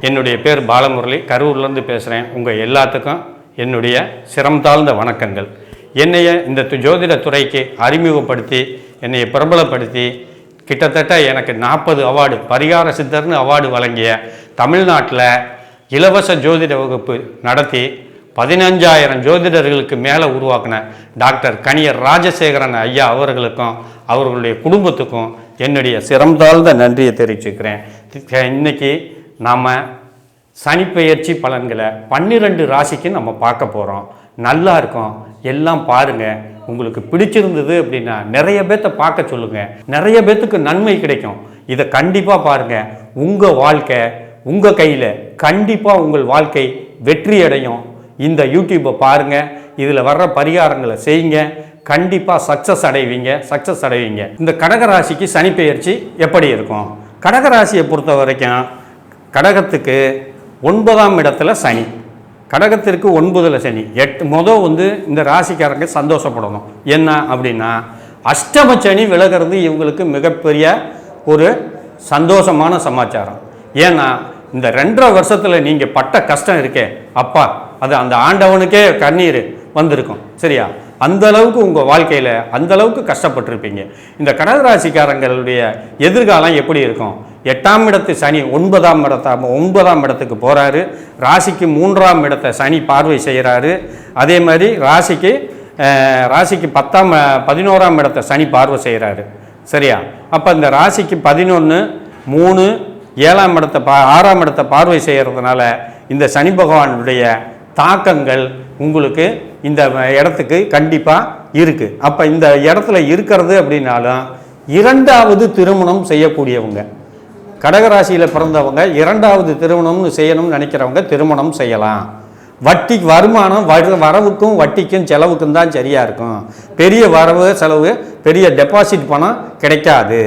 என்னுடைய பேர் பாலமுரளி கரூர்லேருந்து பேசுகிறேன் உங்கள் எல்லாத்துக்கும் என்னுடைய சிரம் தாழ்ந்த வணக்கங்கள். என்னைய இந்த து- ஜோதிட துறைக்கு அறிமுகப்படுத்தி என்னை பிரபலப்படுத்தி கிட்டத்தட்ட எனக்கு நாற்பது அவார்டு பரிகார சித்தர்னு அவார்டு வழங்கிய தமிழ்நாட்டில் இலவச ஜோதிட வகுப்பு நடத்தி பதினஞ்சாயிரம் ஜோதிடர்களுக்கு மேலே உருவாக்கின டாக்டர் கணியர் ராஜசேகரன் ஐயா அவர்களுக்கும் அவர்களுடைய குடும்பத்துக்கும் என்னுடைய சிரம் தாழ்ந்த நன்றியை தெரிவிச்சுக்கிறேன். இன்னைக்கு நாம் சனிப்பெயர்ச்சி பலன்களை பன்னிரெண்டு ராசிக்கு நம்ம பார்க்க போகிறோம் நல்லா இருக்கும். எல்லாம் பாருங்க. உங்களுக்கு பிடிச்சிருந்தது அப்படின்னா நிறைய பேர்த்த பார்க்க சொல்லுங்கள் நிறைய பேர்த்துக்கு நன்மை கிடைக்கும். இதை கண்டிப்பாக பாருங்கள் உங்கள் வாழ்க்கை உங்கள் கையில் கண்டிப்பாக உங்கள் வாழ்க்கை வெற்றி அடையும் இந்த யூடியூப்பை பாருங்கள் இதில் வர்ற பரிகாரங்களை செய்யுங்க. கண்டிப்பாக சக்ஸஸ் அடைவீங்க. சக்ஸஸ் அடைவீங்க. இந்த கடகராசிக்கு சனி பெயர்ச்சி எப்படி இருக்கும்? கடகராசியை பொறுத்த வரைக்கும் கடகத்துக்கு ஒன்பதாம் இடத்துல சனி. கடகத்திற்கு ஒன்பதில் சனி. எட்டு மொதல் வந்து இந்த ராசிக்காரங்க சந்தோஷப்படணும். என்ன அப்படின்னா அஷ்டம சனி விலகிறது இவங்களுக்கு மிகப்பெரிய ஒரு சந்தோஷமான சமாச்சாரம். ஏன்னா இந்த ரெண்டரை வருஷத்தில் நீங்கள் பட்ட கஷ்டம் இருக்கே. அப்பா அது அந்த ஆண்டவனுக்கே கண்ணீர் வந்திருக்கும். சரியா? அந்த அளவுக்கு உங்கள் வாழ்க்கையில் அந்த அளவுக்கு கஷ்டப்பட்டிருப்பீங்க. இந்த கடகராசிக்காரங்களுடைய எதிர்காலம் எப்படி இருக்கும்? எட்டாம் இடத்து சனி ஒன்பதாம் இடத்த ஒன்பதாம் இடத்துக்கு போகிறாரு ராசிக்கு மூன்றாம் இடத்தை சனி பார்வை செய்கிறாரு அதே மாதிரி ராசிக்கு ராசிக்கு பத்தாம் பதினோராம் இடத்தை சனி பார்வை செய்கிறாரு சரியா? அப்போ இந்த ராசிக்கு பதினொன்று மூணு ஏழாம் இடத்தை பா ஆறாம் இடத்தை பார்வை செய்கிறதுனால இந்த சனி பகவானுடைய தாக்கங்கள் உங்களுக்கு இந்த இடத்துக்கு கண்டிப்பாக இருக்குது அப்போ இந்த இடத்துல இருக்கிறது அப்படின்னாலும் இரண்டாவது திருமணம் செய்யக்கூடியவங்க கடகராசியில் பிறந்தவங்க இரண்டாவது திருமணம்னு செய்யணும்னு நினைக்கிறவங்க திருமணம் செய்யலாம். வட்டி வருமானம் வர வரவுக்கும் வட்டிக்கும் செலவுக்கும் தான் சரியாக இருக்கும். பெரிய வரவு செலவு பெரிய டெபாசிட் பணம் கிடைக்காது.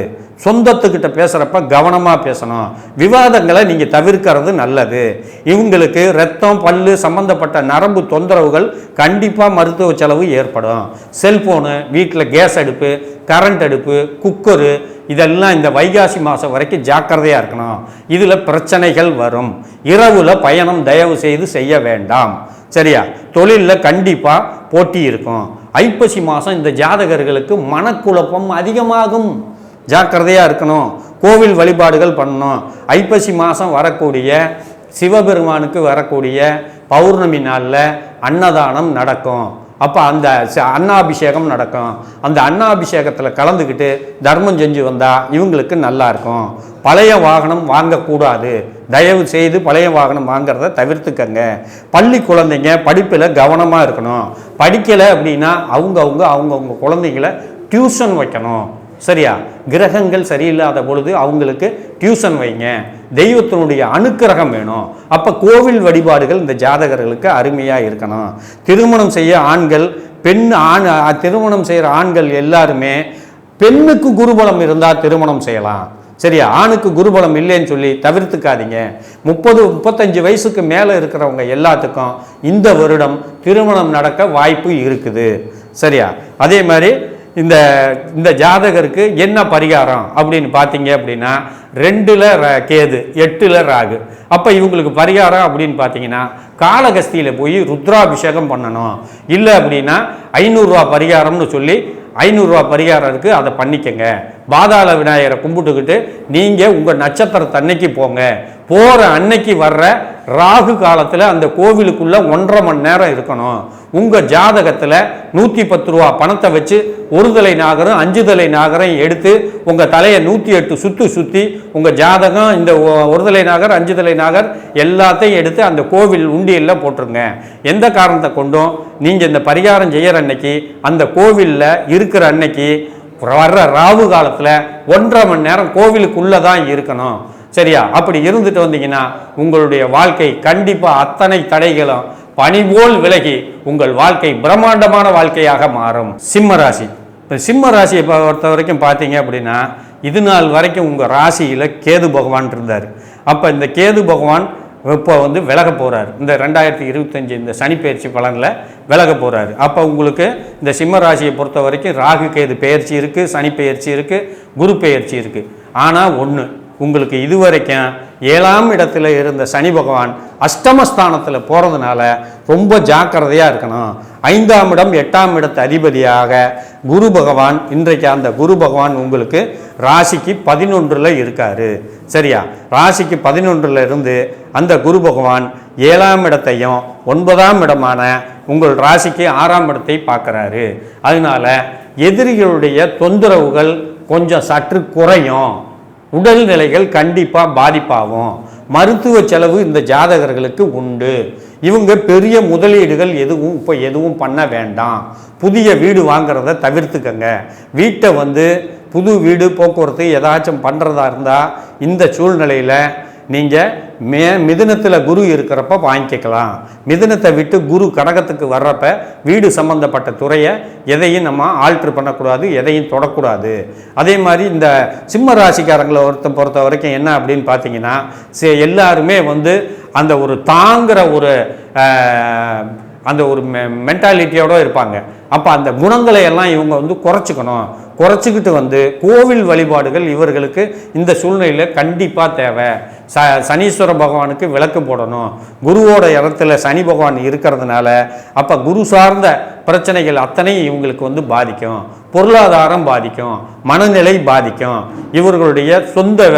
சொந்தத்துக்கிட்ட பேசுகிறப்ப கவனமாக பேசணும். விவாதங்களை நீங்கள் தவிர்க்கிறது நல்லது. இவங்களுக்கு ரத்தம் பல்லு சம்பந்தப்பட்ட நரம்பு தொந்தரவுகள் கண்டிப்பாக மருத்துவ செலவு ஏற்படும். செல்ஃபோனு வீட்டில் கேஸ் அடுப்பு கரண்ட் அடுப்பு குக்கரு இதெல்லாம் இந்த வைகாசி மாதம் வரைக்கும் ஜாக்கிரதையாக இருக்கணும். இதில் பிரச்சனைகள் வரும். இரவில் பயணம் தயவு செய்து செய்ய வேண்டாம். சரியா? தொழிலில் கண்டிப்பாக போட்டி இருக்கும். ஐப்பசி மாதம் இந்த ஜாதகர்களுக்கு மனக்குழப்பம் அதிகமாகும். ஜாக்கிரதையாக இருக்கணும். கோவில் வழிபாடுகள் பண்ணணும். ஐப்பசி மாதம் வரக்கூடிய சிவபெருமானுக்கு வரக்கூடிய பௌர்ணமி நாளில் அன்னதானம் நடக்கும். அப்போ அந்த ச- அன்னாபிஷேகம் நடக்கும். அந்த அன்னாபிஷேகத்தில் கலந்துக்கிட்டு தர்மம் செஞ்சு வந்தால் இவங்களுக்கு நல்லா இருக்கும். பழைய வாகனம் வாங்கக்கூடாது. தயவு செய்து பழைய வாகனம் வாங்கிறத தவிர்த்துக்கங்க. பள்ளி குழந்தைங்க படிப்பில் கவனமாக இருக்கணும். படிக்கலை அப்படின்னா அவங்கவுங்க அவங்கவுங்க குழந்தைங்கள டியூஷன் வைக்கணும். சரியா? கிரகங்கள் சரியில்லாத பொழுது அவங்களுக்கு டியூஷன் வைங்க. தெய்வத்தினுடைய அனுக்கிரகம் வேணும். அப்போ கோவில் வழிபாடுகள் இந்த ஜாதகர்களுக்கு அருமையாக இருக்கணும். திருமணம் செய்ய ஆண்கள் பெண் ஆண் திருமணம் செய்கிற ஆண்கள் எல்லாருமே பெண்ணுக்கு குருபலம் இருந்தால் திருமணம் செய்யலாம். சரியா? ஆணுக்கு குருபலம் இல்லைன்னு சொல்லி தவிர்த்துக்காதீங்க. முப்பது முப்பத்தஞ்சு வயசுக்கு மேலே இருக்கிறவங்க எல்லாத்துக்கும் இந்த வருடம் திருமணம் நடக்க வாய்ப்பு இருக்குது. சரியா? அதே மாதிரி இந்த இந்த ஜாதகருக்கு என்ன பரிகாரம் அப்படின்னு பார்த்தீங்க அப்படின்னா ரெண்டில் கேது எட்டில் ராகு. அப்போ இவங்களுக்கு பரிகாரம் அப்படின்னு பார்த்தீங்கன்னா காளகஸ்தியில் போய் ருத்ராபிஷேகம் பண்ணணும். இல்லை அப்படின்னா ஐநூறுரூவா பரிகாரம்னு சொல்லி ஐநூறுரூவா பரிகாரம் இருக்குது அதை பண்ணிக்கங்க. பாதாள விநாயகரை கும்பிட்டுக்கிட்டு நீங்கள் உங்கள் நட்சத்திரத்தை அன்னைக்கு போங்க. போகிற அன்னைக்கு வர்ற ராகு காலத்தில் அந்த கோவிலுக்குள்ளே ஒன்றரை மணி நேரம் இருக்கணும். உங்கள் ஜாதகத்தில் நூற்றி பத்து ரூபா பணத்தை வச்சு ஒரு தலை நாகரம் அஞ்சு தலை நாகரம் எடுத்து உங்கள் தலையை நூற்றி எட்டு சுற்றி சுற்றி உங்கள் ஜாதகம் இந்த ஒ- ஒரு தலை நாகர் அஞ்சு தலை நாகர் எல்லாத்தையும் எடுத்து அந்த கோவில் உண்டியலில் போட்டுருங்க. எந்த காரணத்தை கொண்டும் நீங்கள் இந்த பரிகாரம் செய்கிற அன்னைக்கு அந்த கோவிலில் இரு இருக்கிற அன்னைக்கு வர்ற ராவு காலத்தில் ஒன்றரை மணி நேரம் கோவிலுக்குள்ளே தான் இருக்கணும். சரியா? அப்படி இருந்துட்டு வந்தீங்கன்னா உங்களுடைய வாழ்க்கை கண்டிப்பாக அத்தனை தடைகளும் பனி போல் விலகி உங்கள் வாழ்க்கை பிரம்மாண்டமான வாழ்க்கையாக மாறும். சிம்ம ராசி. இப்போ சிம்ம ராசியை பொறுத்த வரைக்கும் பார்த்தீங்க அப்படின்னா இது நாள் வரைக்கும் உங்கள் ராசியில் கேது பகவான் இருந்தார். அப்போ இந்த கேது பகவான் இப்போ வந்து விலக போகிறார் இந்த ரெண்டாயிரத்தி இருபத்தஞ்சி இந்த சனிப்பெயர்ச்சி பலனில் விலக போகிறாரு அப்போ உங்களுக்கு இந்த சிம்ம ராசியை பொறுத்த வரைக்கும் ராகு கேது பெயர்ச்சி இருக்குது சனி பெயர்ச்சி இருக்குது குரு பெயர்ச்சி இருக்குது ஆனால் ஒன்று உங்களுக்கு இதுவரைக்கும் ஏழாம் இடத்துல இருந்த சனி பகவான் அஷ்டமஸ்தானத்தில் போகிறதுனால ரொம்ப ஜாக்கிரதையாக இருக்கணும். ஐந்தாம் இடம் எட்டாம் இடத்து அதிபதியாக குரு பகவான். இன்றைக்கு அந்த குரு பகவான் உங்களுக்கு ராசிக்கு பதினொன்றில் இருக்காரு. சரியா? ராசிக்கு பதினொன்றில் இருந்து அந்த குரு பகவான் ஏழாம் இடத்தையும் ஒன்பதாம் இடமான உங்கள் ராசிக்கு ஆறாம் இடத்தை பார்க்குறாரு. அதனால எதிரிகளுடைய தொந்தரவுகள் கொஞ்சம் சற்று குறையும். உடல்நிலைகள் கண்டிப்பாக பாதிப்பாகும். மருத்துவ செலவு இந்த ஜாதகர்களுக்கு உண்டு. இவங்க பெரிய முதலீடுகள் எதுவும் இப்போ எதுவும் பண்ண வேண்டாம். புதிய வீடு வாங்குறத தவிர்த்துக்கங்க. வீட்டை வந்து புது வீடு போக்குவரத்து ஏதாச்சும் பண்ணுறதா இருந்தால் இந்த சூழ்நிலையில் நீங்கள் மே மிதுனத்தில் குரு இருக்கிறப்ப வாங்கிக்கலாம். மிதுனத்தை விட்டு குரு கடகத்துக்கு வர்றப்ப வீடு சம்பந்தப்பட்ட துறையை எதையும் நம்ம ஆல்ட்ரு பண்ணக்கூடாது எதையும் தொடக்கூடாது. அதே மாதிரி இந்த சிம்ம ராசிக்காரங்களை ஒருத்த பொறுத்த வரைக்கும் என்ன அப்படின்னு பார்த்தீங்கன்னா சே- எல்லாருமே வந்து அந்த ஒரு தாங்குற ஒரு அந்த ஒரு மெ மென்டாலிட்டியோடு இருப்பாங்க. அப்போ அந்த குணங்களை எல்லாம் இவங்க வந்து குறைச்சிக்கணும். குறைச்சிக்கிட்டு வந்து கோவில் வழிபாடுகள் இவர்களுக்கு இந்த சூழ்நிலையில் கண்டிப்பாக தேவை. ச சனீஸ்வர பகவானுக்கு விளக்கு போடணும். குருவோட இடத்துல சனி பகவான் இருக்கிறதுனால அப்போ குரு சார்ந்த பிரச்சனைகள் அத்தனையும் இவங்களுக்கு வந்து பாதிக்கும். பொருளாதாரம் பாதிக்கும். மனநிலை பாதிக்கும். இவர்களுடைய சொந்த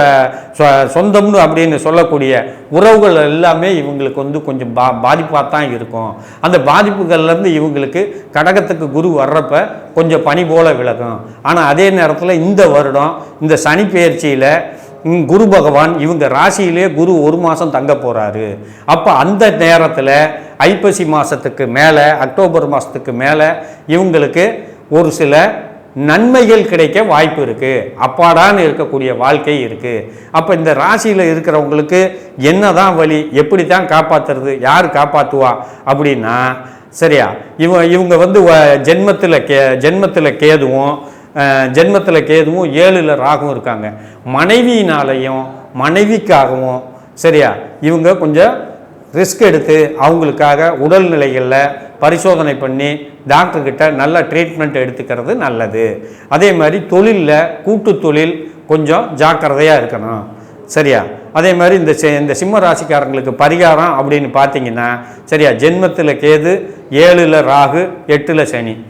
சொ- சொந்தம்னு அப்படின்னு சொல்லக்கூடிய உறவுகள் எல்லாமே இவங்களுக்கு வந்து கொஞ்சம் பா பாதிப்பாக தான் இருக்கும். அந்த பாதிப்புகள்லேருந்து இவங்களுக்கு கடகத்துக்கு குரு வர்றப்ப கொஞ்சம் பனி போல விலகும். ஆனால் அதே நேரத்தில் இந்த வருடம் இந்த சனி பயிற்சியில் குரு பகவான் இவங்க ராசியிலே குரு ஒரு மாதம் தங்க போகிறாரு அப்போ அந்த நேரத்தில் ஐப்பசி மாதத்துக்கு மேலே அக்டோபர் மாதத்துக்கு மேலே இவங்களுக்கு ஒரு சில நன்மைகள் கிடைக்க வாய்ப்பு இருக்குது அப்பாடான்னு இருக்கக்கூடிய வாழ்க்கை இருக்குது அப்போ இந்த ராசியில் இருக்கிறவங்களுக்கு என்ன தான் வழி எப்படி தான் காப்பாற்றுறது யார் காப்பாற்றுவா அப்படின்னா சரியா இவ இவங்க வந்து ஜென்மத்தில் கே ஜென்மத்தில் கேதுவும் ஜென்மத்தில் கேதுவும் ஏழில் ராகும் இருக்காங்க. மனைவியினாலையும் மனைவிக்காகவும் சரியா? இவங்க கொஞ்சம் ரிஸ்க் எடுத்து அவங்களுக்காக உடல்நிலைகளில் பரிசோதனை பண்ணி டாக்டர்கிட்ட நல்ல ட்ரீட்மெண்ட் எடுத்துக்கிறது நல்லது. அதே மாதிரி தொழிலில் கூட்டு தொழில் கொஞ்சம் ஜாக்கிரதையாக இருக்கணும். சரியா? அதே மாதிரி இந்த சி- இந்த சிம்ம ராசிக்காரங்களுக்கு பரிகாரம் அப்படின்னு பார்த்தீங்கன்னா சரியா? ஜென்மத்தில் கேது ஏழில் ராகு எட்டில் சனி.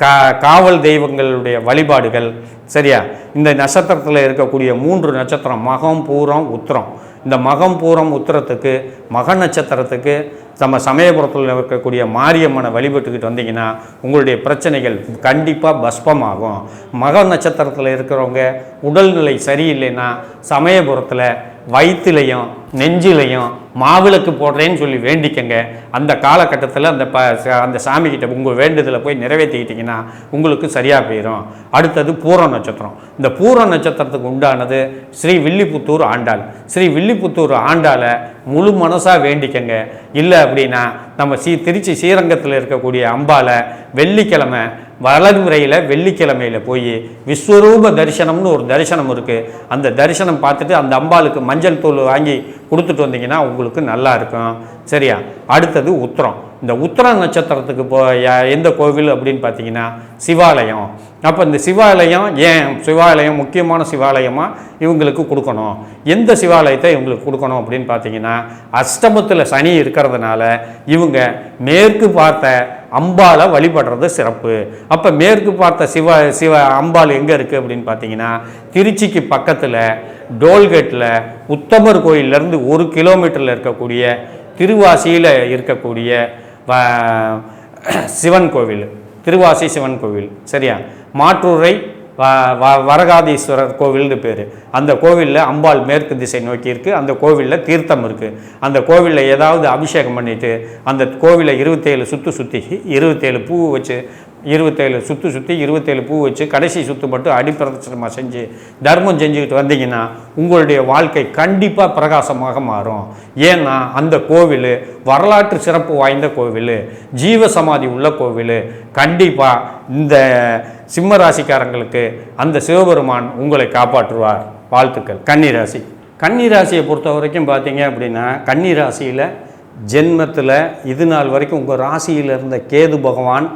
கா காவல் தெய்வங்களுடைய வழிபாடுகள் சரியா? இந்த நட்சத்திரத்தில் இருக்கக்கூடிய மூன்று நட்சத்திரம் மகம் பூரம் உத்திரம். இந்த மகம் பூரம் உத்திரத்துக்கு மக நட்சத்திரத்துக்கு நம்ம சமயபுரத்தில் இருக்கக்கூடிய மாரியம்மனை வழிபட்டுக்கிட்டு வந்தீங்கன்னா உங்களுடைய பிரச்சனைகள் கண்டிப்பாக பஸ்பமாகும். மக நட்சத்திரத்தில் இருக்கிறவங்க உடல்நிலை சரியில்லைன்னா சமயபுரத்தில் வயிற்றுலையும் நெஞ்சிலையும் மாவிளக்கு போடுறேன்னு சொல்லி வேண்டிக்கங்க. அந்த காலகட்டத்தில் அந்த ப அந்த சாமிக்கிட்ட உங்கள் வேண்டுதலை போய் நிறைவேற்றிக்கிட்டிங்கன்னா உங்களுக்கு சரியாக போயிடும் அடுத்தது பூர நட்சத்திரம். இந்த பூர நட்சத்திரத்துக்கு உண்டானது ஸ்ரீ வில்லிபுத்தூர் ஆண்டாள். ஸ்ரீ வில்லிபுத்தூர் ஆண்டாளை முழு மனசாக வேண்டிக்கங்க. இல்லை அப்படின்னா நம்ம ஸ்ரீ திருச்சி ஸ்ரீரங்கத்தில் இருக்கக்கூடிய அம்பாவை வெள்ளிக்கிழமை வளர்முறையில் வெள்ளிக்கிழமையில் போய் விஸ்வரூப தரிசனம்னு ஒரு தரிசனம் இருக்குது அந்த தரிசனம் பார்த்துட்டு அந்த அம்பாளுக்கு மஞ்சள் தூள் வாங்கி கொடுத்துட்டு வந்தீங்கன்னா உங்களுக்கு நல்லா இருக்கும். சரியா? அடுத்தது உத்திரம். இந்த உத்திர நட்சத்திரத்துக்கு போ எந்த கோவில் அப்படின்னு பார்த்தீங்கன்னா சிவாலயம். அப்போ இந்த சிவாலயம் ஏன்? சிவாலயம் முக்கியமான சிவாலயமாக இவங்களுக்கு கொடுக்கணும். எந்த சிவாலயத்தை இவங்களுக்கு கொடுக்கணும் அப்படின்னு பார்த்தீங்கன்னா அஷ்டமத்தில் சனி இருக்கிறதுனால இவங்க மேற்கு பார்த்த அம்பாலை வழிபடுறது சிறப்பு. அப்போ மேற்கு பார்த்த சிவ சிவ அம்பாள் எங்கே இருக்குது அப்படின்னு பார்த்தீங்கன்னா திருச்சிக்கு பக்கத்தில் டோல்கேட்டில் உத்தமர் கோயிலேருந்து ஒரு கிலோமீட்டரில் இருக்கக்கூடிய திருவாசியில் இருக்கக்கூடிய சிவன் கோவில் திருவாசி சிவன் கோவில் சரியா? மாற்றூரை வரகாதீஸ்வரர் கோவில்னு பேர். அந்த கோவிலில் அம்பாள் மேற்கு திசை நோக்கி இருக்குது அந்த கோவிலில் தீர்த்தம் இருக்குது அந்த கோவிலில் ஏதாவது அபிஷேகம் பண்ணிவிட்டு அந்த கோவிலை இருபத்தேழு சுற்று சுற்றி இருபத்தேழு பூ வச்சு இருபத்தேழு சுற்றி சுற்றி இருபத்தேழு பூ வச்சு கடைசி சுற்று மட்டும் அடிப்பிரதட்சணமாக செஞ்சு தர்மம் செஞ்சுக்கிட்டு வந்தீங்கன்னா உங்களுடைய வாழ்க்கை கண்டிப்பாக பிரகாசமாக மாறும். ஏன்னா அந்த கோவில் வரலாற்று சிறப்பு வாய்ந்த கோவில் ஜீவ சமாதி உள்ள கோவில் கண்டிப்பாக இந்த சிம்ம ராசிக்காரங்களுக்கு அந்த சிவபெருமான் உங்களை காப்பாற்றுவார். வாழ்த்துக்கள். கன்னி ராசி கன்னி ராசியை பொறுத்த வரைக்கும் பார்த்தீங்க அப்படின்னா கன்னி ராசியில் ஜென்மத்தில் இது நாள் வரைக்கும் உங்கள் ராசியில் இருந்த கேது பகவான்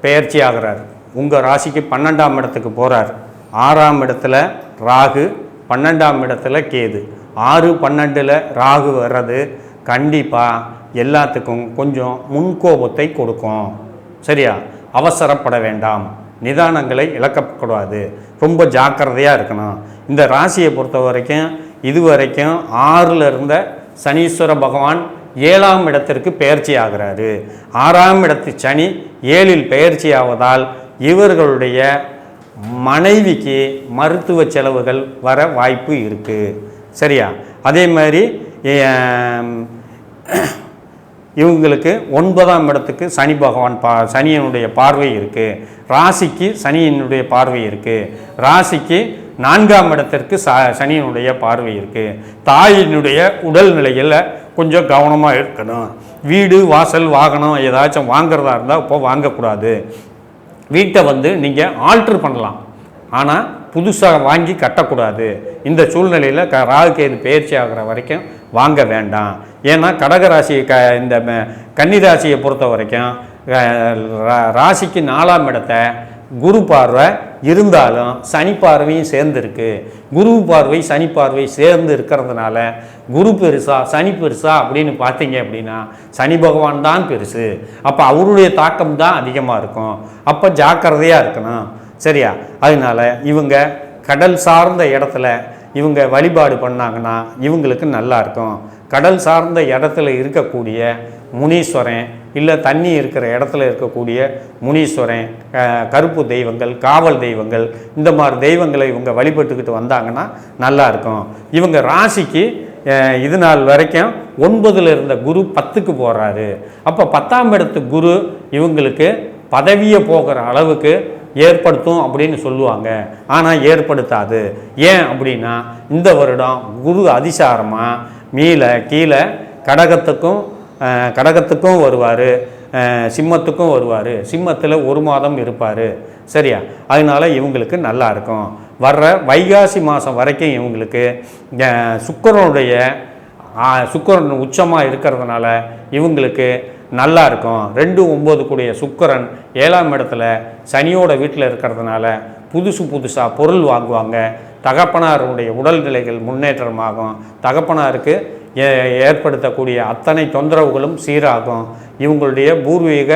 பெயர்ச்சி ஆகிறார் உங்கள் ராசிக்கு பன்னெண்டாம் இடத்துக்கு போகிறார் ஆறாம் இடத்துல ராகு பன்னெண்டாம் இடத்துல கேது. ஆறு பன்னெண்டில் ராகு வர்றது கண்டிப்பாக எல்லாத்துக்கும் கொஞ்சம் முன்கோபத்தை கொடுக்கும். சரியா? அவசரப்பட வேண்டாம். நிதானங்களை இழக்கக்கூடாது ரொம்ப ஜாக்கிரதையாக இருக்கணும். இந்த ராசியை பொறுத்த வரைக்கும் இது வரைக்கும் ஆறில் இருந்த சனீஸ்வர பகவான் ஏழாம் இடத்திற்கு பெயர்ச்சி ஆகிறாரு ஆறாம் இடத்து சனி ஏழில் பெயர்ச்சி ஆவதால் இவர்களுடைய மனைவிக்கு மருத்துவ செலவுகள் வர வாய்ப்பு இருக்குது சரியா? அதே மாதிரி இவங்களுக்கு ஒன்பதாம் இடத்துக்கு சனி பகவான் பா சனியினுடைய பார்வை இருக்குது ராசிக்கு சனியினுடைய பார்வை இருக்குது ராசிக்கு நான்காம் இடத்திற்கு ச சனியினுடைய பார்வை இருக்குது தாயினுடைய உடல்நிலையில் கொஞ்சம் கவனமாக இருக்கணும். வீடு வாசல் வாகனம் ஏதாச்சும் வாங்குறதா இருந்தால் இப்போ வாங்கக்கூடாது. வீட்டை வந்து நீங்கள் ஆல்ட்ரு பண்ணலாம். ஆனால் புதுசாக வாங்கி கட்டக்கூடாது. இந்த சூழ்நிலையில் க ராகுகேது பயிற்சி ஆகிற வரைக்கும் வாங்க வேண்டாம். ஏன்னா கடகராசி க இந்த ம- கன்னி ராசியை பொறுத்த வரைக்கும் ராசிக்கு நாலாம் இடத்தை குரு பார்வை இருந்தாலும் சனி பார்வையும் சேர்ந்துருக்கு. குரு பார்வை சனி பார்வை சேர்ந்து இருக்கிறதுனால குரு பெருசா சனி பெருசா அப்படின்னு பார்த்தீங்க அப்படின்னா சனி பகவான் தான் பெருசு. அப்போ அவருடைய தாக்கம் தான் அதிகமாக இருக்கும். அப்போ ஜாக்கிரதையாக இருக்கணும். சரியா? அதனால இவங்க கடல் சார்ந்த இடத்துல இவங்க வழிபாடு பண்ணாங்கன்னா இவங்களுக்கு நல்லா இருக்கும். கடல் சார்ந்த இடத்துல இருக்கக்கூடிய முனீஸ்வரன் இல்லை தண்ணி இருக்கிற இடத்துல இருக்கக்கூடிய முனீஸ்வரன் கருப்பு தெய்வங்கள் காவல் தெய்வங்கள் இந்த மாதிரி தெய்வங்களை இவங்க வழிபட்டுக்கிட்டு வந்தாங்கன்னா நல்லா இருக்கும். இவங்க ராசிக்கு இது நாள் வரைக்கும் ஒன்பதில் இருந்த குரு பத்துக்கு போகிறாரு அப்போ பத்தாம் இடத்து குரு இவங்களுக்கு பதவியை போகிற அளவுக்கு ஏற்படுத்தும் அப்படின்னு சொல்லுவாங்க. ஆனால் ஏற்படுத்தாது. ஏன் அப்படின்னா இந்த வருடம் குரு அதிசாரமாக மீள கீழே கடகத்துக்கும் கடகத்துக்கும் வருவார் சிம்மத்துக்கும் வருவார். சிம்மத்தில் ஒரு மாதம் இருப்பார். சரியா? அதனால இவங்களுக்கு நல்லா இருக்கும். வர்ற வைகாசி மாதம் வரைக்கும் இவங்களுக்கு சுக்கரனுடைய சுக்கரன் சுக்கிரன் உச்சமாக இருக்கிறதுனால இவங்களுக்கு நல்லா இருக்கும். ரெண்டு ஒம்பது கூடிய சுக்கரன் ஏழாம் இடத்துல சனியோட வீட்டில் இருக்கிறதுனால புதுசு புதுசாக பொருள் வாங்குவாங்க. தகப்பனாருடைய உடல்நிலைகள் முன்னேற்றமாகும். தகப்பனாருக்கு ஏற்படுத்தக்கூடிய அத்தனை தொந்தரவுகளும் சீராகும். இவங்களுடைய பூர்வீக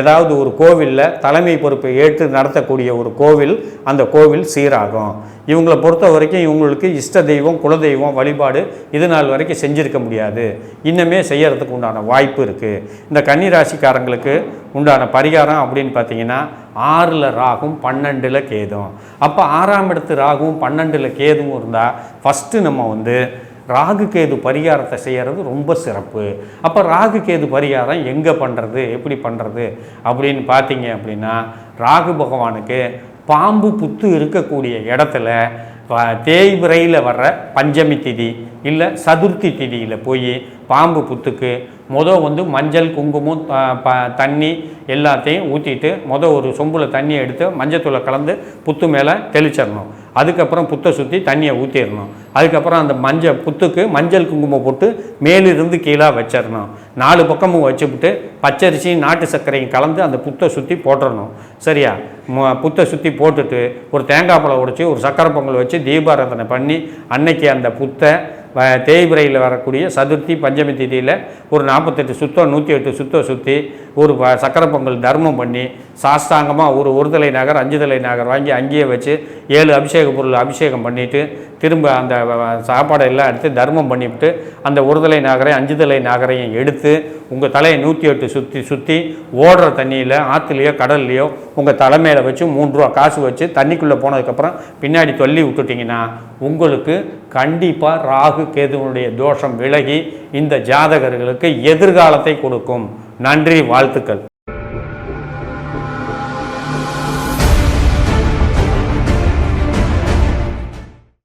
ஏதாவது ஒரு கோவிலில் தலைமை பொறுப்பை ஏற்று நடத்தக்கூடிய ஒரு கோவில் அந்த கோவில் சீராகும். இவங்களை பொறுத்த வரைக்கும் இவங்களுக்கு இஷ்ட தெய்வம் குலதெய்வம் வழிபாடு இது நாள் வரைக்கும் செஞ்சிருக்க முடியாது. இன்னுமே செய்யறதுக்கு உண்டான வாய்ப்பு இருக்குது இந்த கன்னி ராசிக்காரங்களுக்கு உண்டான பரிகாரம் அப்படின்னு பார்த்தீங்கன்னா ஆறில் ராகும் பன்னெண்டில் கேதும். அப்போ ஆறாம் இடத்து ராகும் பன்னெண்டில் கேதும் இருந்தால் ஃபஸ்ட்டு நம்ம வந்து ராகு கேது பரிகாரத்தை செய்கிறது ரொம்ப சிறப்பு. அப்போ ராகு கேது பரிகாரம் எங்கே பண்ணுறது எப்படி பண்ணுறது அப்படின்னு பார்த்தீங்க அப்படின்னா ராகு பகவானுக்கு பாம்பு புத்து இருக்கக்கூடிய இடத்துல ப- தேய்பிரையில் வர்ற பஞ்சமி திதி இல்லை சதுர்த்தி திதியில் போய் பாம்பு புத்துக்கு முத வந்து மஞ்சள் குங்குமம் ப- தண்ணி எல்லாத்தையும் ஊற்றிட்டு மொதல் ஒரு சொம்பில் தண்ணியை எடுத்து மஞ்சத்தூளை கலந்து புத்து மேலே தெளிச்சிடணும். அதுக்கப்புறம் புத்தை சுற்றி தண்ணியை ஊற்றிடணும் அதுக்கப்புறம் அந்த மஞ்சள் புத்துக்கு மஞ்சள் குங்குமம் போட்டு மேலிருந்து கீழே வச்சிடணும். நாலு பக்கமும் வச்சுவிட்டு பச்சரிசி நாட்டு சர்க்கரையும் கலந்து அந்த புத்தை சுற்றி போட்டுறணும் சரியா? புத்தை சுற்றி போட்டுட்டு ஒரு தேங்காய் பழம் உடைச்சி ஒரு சக்கரை பொங்கல் வச்சு தீபாராதனை பண்ணி அன்னைக்கு அந்த புத்தை வ- தேய்பிரையில் வரக்கூடிய சதுர்த்தி பஞ்சமி திதியில் ஒரு நாற்பத்தெட்டு சுத்தம் நூற்றி எட்டு சுத்தம் சுற்றி ஒரு சக்கர சக்கரை பொங்கல் தர்மம் பண்ணி சாஸ்தாங்கமாக ஒரு ஒரு தலை நகர் அஞ்சு தலை நகர் வாங்கி அங்கேயே வச்சு ஏழு அபிஷேக பொருள் அபிஷேகம் பண்ணிவிட்டு திரும்ப அந்த சாப்பாடை எல்லாம் எடுத்து தர்மம் பண்ணிவிட்டு அந்த ஒரு தலை நகரை அஞ்சு தலை நகரையும் எடுத்து உங்கள் தலையை நூற்றி எட்டு சுற்றி சுற்றி ஓடுற தண்ணியில் ஆற்றுலையோ கடல்லையோ உங்கள் தலை மேலே வச்சு மூன்று ரூபா காசு வச்சு தண்ணிக்குள்ளே போனதுக்கப்புறம் பின்னாடி தொல்லி விட்டுட்டிங்கன்னா உங்களுக்கு கண்டிப்பாக ராகு கேதுவனுடைய தோஷம் விலகி இந்த ஜாதகர்களுக்கு எதிர்காலத்தை கொடுக்கும். நன்றி வாழ்த்துக்கள்.